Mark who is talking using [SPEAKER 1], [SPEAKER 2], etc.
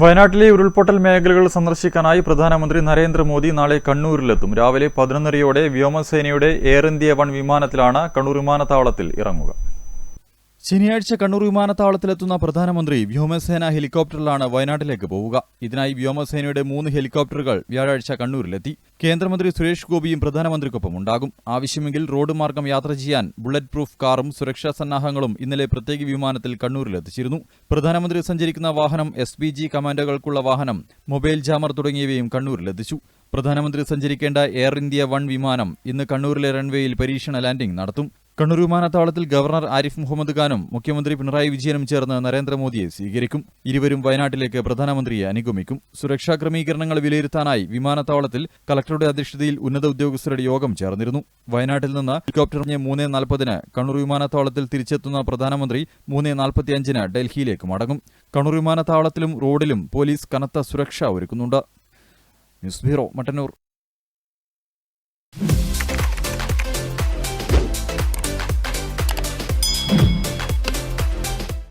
[SPEAKER 1] വയനാട്ടിലെ ഉരുൾപൊട്ടൽ മേഖലകൾ സന്ദർശിക്കാനായി പ്രധാനമന്ത്രി നരേന്ദ്രമോദി നാളെ കണ്ണൂരിലെത്തും. രാവിലെ പതിനൊന്നരയോടെ വ്യോമസേനയുടെ എയർ ഇന്ത്യ വൺ വിമാനത്തിലാണ് കണ്ണൂർ വിമാനത്താവളത്തിൽ ഇറങ്ങുക. ശനിയാഴ്ച കണ്ണൂർ വിമാനത്താവളത്തിലെത്തുന്ന പ്രധാനമന്ത്രി വ്യോമസേന ഹെലികോപ്റ്ററിലാണ് വയനാട്ടിലേക്ക് പോവുക. ഇതിനായി വ്യോമസേനയുടെ മൂന്ന് ഹെലികോപ്റ്ററുകൾ വ്യാഴാഴ്ച കണ്ണൂരിലെത്തി. കേന്ദ്രമന്ത്രി സുരേഷ് ഗോപിയും പ്രധാനമന്ത്രിക്കൊപ്പം ഉണ്ടാകും. ആവശ്യമെങ്കിൽ റോഡ് മാർഗം യാത്ര ചെയ്യാൻ ബുള്ളറ്റ് പ്രൂഫ് കാറും സുരക്ഷാ സന്നാഹങ്ങളും ഇന്നലെ പ്രത്യേക വിമാനത്തിൽ കണ്ണൂരിലെത്തിച്ചിരുന്നു. പ്രധാനമന്ത്രി സഞ്ചരിക്കുന്ന വാഹനം എസ് പി ജി കമാൻഡോകൾക്കുള്ള വാഹനം മൊബൈൽ ജാമർ തുടങ്ങിയവയും കണ്ണൂരിലെത്തിച്ചു. പ്രധാനമന്ത്രി സഞ്ചരിക്കേണ്ട എയർ ഇന്ത്യ വൺ വിമാനം ഇന്ന് കണ്ണൂരിലെ റൺവേയിൽ പരീക്ഷണ ലാൻഡിംഗ് നടത്തും. കണ്ണൂർ വിമാനത്താവളത്തിൽ ഗവർണർ ആരിഫ് മുഹമ്മദ് ഖാനും മുഖ്യമന്ത്രി പിണറായി വിജയനും ചേർന്ന് നരേന്ദ്രമോദിയെ സ്വീകരിക്കും. ഇരുവരും വയനാട്ടിലേക്ക് പ്രധാനമന്ത്രിയെ അനുഗമിക്കും. സുരക്ഷാ ക്രമീകരണങ്ങൾ വിലയിരുത്താനായി വിമാനത്താവളത്തിൽ കളക്ടറുടെ അധ്യക്ഷതയിൽ ഉന്നത ഉദ്യോഗസ്ഥരുടെ യോഗം ചേർന്നിരുന്നു. വയനാട്ടിൽ നിന്ന് ഹെലികോപ്റ്ററിന് മൂന്ന് നാൽപ്പതിന് കണ്ണൂർ വിമാനത്താവളത്തിൽ തിരിച്ചെത്തുന്ന പ്രധാനമന്ത്രി മൂന്ന് നാൽപ്പത്തിയഞ്ചിന് ഡൽഹിയിലേക്ക് മടങ്ങും. കണ്ണൂർ വിമാനത്താവളത്തിലും റോഡിലും പോലീസ് കനത്ത സുരക്ഷ ഒരുക്കുന്നുണ്ട്. News bureau Mattannur.